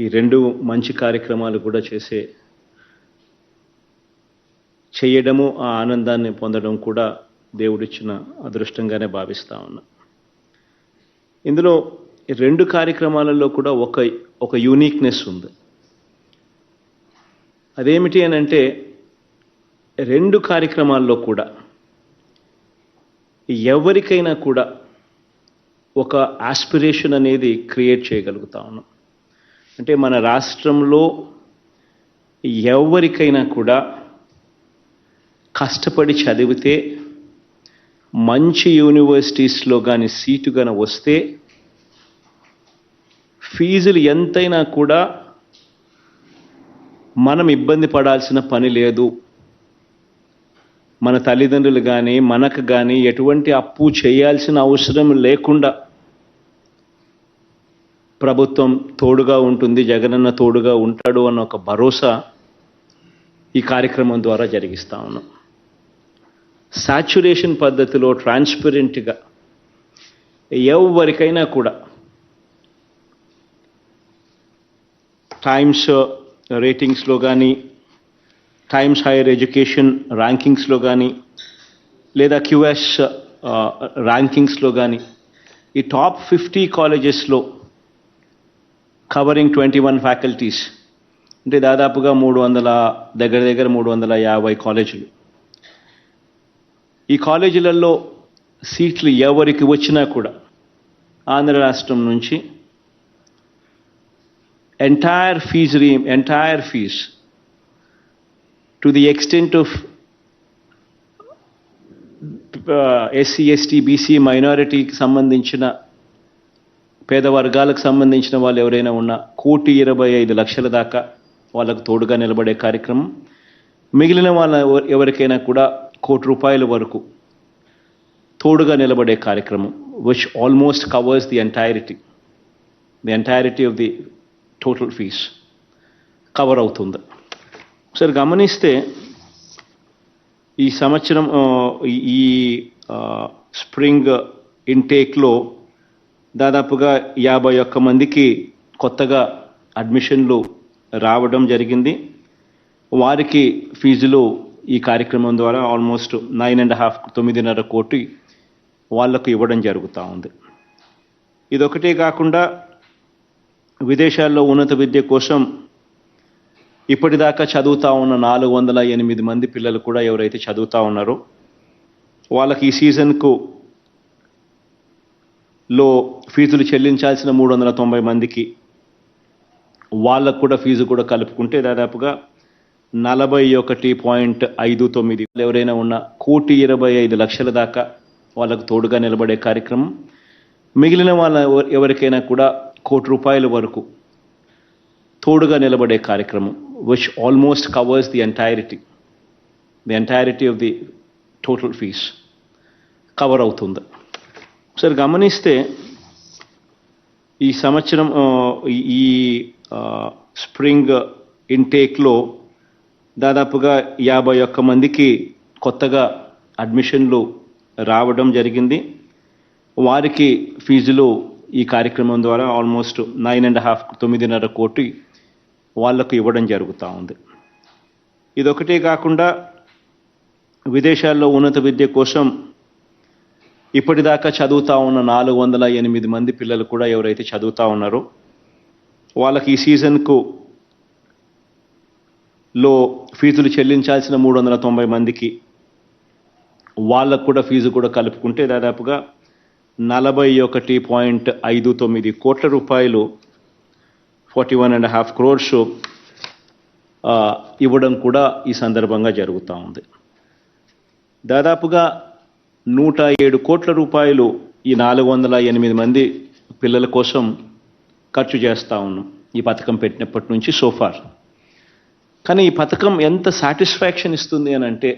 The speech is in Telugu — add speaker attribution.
Speaker 1: ఈ రెండు మంచి కార్యక్రమాలు కూడా చేసే చేయడము ఆ ఆనందాన్ని పొందడం కూడా దేవుడిచ్చిన అదృష్టంగానే భావిస్తా ఉన్నా. ఇందులో రెండు కార్యక్రమాలలో కూడా ఒక ఒక యూనిక్నెస్ ఉంది. అదేమిటి అని అంటే రెండు కార్యక్రమాల్లో కూడా ఎవరికైనా కూడా ఒక ఆస్పిరేషన్ అనేది క్రియేట్ చేయగలుగుతా ఉన్నాం. అంటే మన రాష్ట్రంలో ఎవరికైనా కూడా కష్టపడి చదివితే మంచి యూనివర్సిటీస్లో కానీ సీటు కానీ వస్తే ఫీజులు ఎంతైనా కూడా మనం ఇబ్బంది పడాల్సిన పని లేదు. మన తల్లిదండ్రులు కానీ మనకు కానీ ఎటువంటి అప్పు చేయాల్సిన అవసరం లేకుండా ప్రభుత్వం తోడుగా ఉంటుంది జగనన్న తోడుగా ఉంటాడు అన్న ఒక భరోసా ఈ కార్యక్రమం ద్వారా జరిగిస్తా ఉన్నాం. సాచ్యురేషన్ పద్ధతిలో ట్రాన్స్పరెంట్గా ఎవరికైనా కూడా టైమ్స్ రేటింగ్స్లో కానీ టైమ్స్ హైయర్ ఎడ్యుకేషన్ ర్యాంకింగ్స్లో కానీ లేదా క్యూఎస్ ర్యాంకింగ్స్లో కానీ ఈ టాప్ ఫిఫ్టీ కాలేజెస్లో కవరింగ్ ట్వంటీ వన్ ఫ్యాకల్టీస్ అంటే దాదాపుగా మూడు వందల దగ్గర దగ్గర మూడు వందల యాభై కాలేజీలు. ఈ కాలేజీలలో సీట్లు ఎవరికి వచ్చినా కూడా ఆంధ్ర రాష్ట్రం నుంచి entire fees re entire fees to the extent of SC ST BC మైనారిటీకి సంబంధించిన పేద వర్గాలకు సంబంధించిన వాళ్ళు ఎవరైనా ఉన్నా కోటి ఇరవై ఐదు లక్షల దాకా వాళ్ళకు తోడుగా నిలబడే కార్యక్రమం. మిగిలిన వాళ్ళ ఎవరికైనా కూడా కోటి రూపాయల వరకు తోడుగా నిలబడే కార్యక్రమం which almost covers the entirety the entirety of the total fees cover అవుతుంది. ఒకసారి గమనిస్తే ఈ సంవత్సరం ఈ- ఈ స్ప్రింగ్ ఇంటేక్లో దాదాపుగా యాభై ఒక్క మందికి కొత్తగా అడ్మిషన్లు రావడం జరిగింది. వారికి ఫీజులు ఈ కార్యక్రమం ద్వారా ఆల్మోస్ట్ నైన్ అండ్ హాఫ్ తొమ్మిదిన్నర కోటి వాళ్ళకు ఇవ్వడం జరుగుతూ ఉంది. ఇదొకటే కాకుండా విదేశాల్లో ఉన్నత విద్య కోసం ఇప్పటిదాకా చదువుతూ ఉన్న నాలుగు వందల ఎనిమిది మంది పిల్లలు కూడా ఎవరైతే చదువుతూ ఉన్నారో వాళ్ళకి ఈ సీజన్కు లో ఫీజులు చెల్లించాల్సిన మూడు వందల తొంభై మందికి వాళ్ళకు కూడా ఫీజు కూడా కలుపుకుంటే దాదాపుగా నలభై ఒకటి పాయింట్ ఐదు తొమ్మిది ఎవరైనా ఉన్న కోటి ఇరవై ఐదు లక్షల దాకా వాళ్ళకు తోడుగా నిలబడే కార్యక్రమం. మిగిలిన వాళ్ళ ఎవరికైనా కూడా కోటి రూపాయల వరకు తోడుగా నిలబడే కార్యక్రమం which almost covers the entirety the entirety of the total fees cover అవుతుంది. ఒకసారి గమనిస్తే ఈ సంవత్సరం ఈ- ఈ స్ప్రింగ్ ఇంటేక్లో దాదాపుగా యాభై ఒక్క మందికి కొత్తగా అడ్మిషన్లు రావడం జరిగింది. వారికి ఫీజులు ఈ కార్యక్రమం ద్వారా ఆల్మోస్ట్ నైన్ అండ్ హాఫ్ తొమ్మిదిన్నర కోటి వాళ్ళకు ఇవ్వడం జరుగుతూ ఉంది. ఇదొకటే కాకుండా విదేశాల్లో ఉన్నత విద్య కోసం ఇప్పటిదాకా చదువుతా ఉన్న నాలుగు వందల ఎనిమిది మంది పిల్లలు కూడా ఎవరైతే చదువుతా ఉన్నారో వాళ్ళకి ఈ సీజన్కు లో ఫీజులు చెల్లించాల్సిన మూడు వందల తొంభై మందికి వాళ్ళకు కూడా ఫీజు కూడా కలుపుకుంటే దాదాపుగా నలభై ఒకటి పాయింట్ ఐదు తొమ్మిది కోట్ల రూపాయలు forty one and half crores ఇవ్వడం కూడా ఈ సందర్భంగా జరుగుతూ ఉంది. దాదాపుగా నూట ఏడు కోట్ల రూపాయలు ఈ నాలుగు వందల ఎనిమిది మంది పిల్లల కోసం ఖర్చు చేస్తూ ఉన్నాం ఈ పథకం పెట్టినప్పటి నుంచి సోఫార్ కానీ ఈ పథకం ఎంత సాటిస్ఫాక్షన్ ఇస్తుంది అని అంటే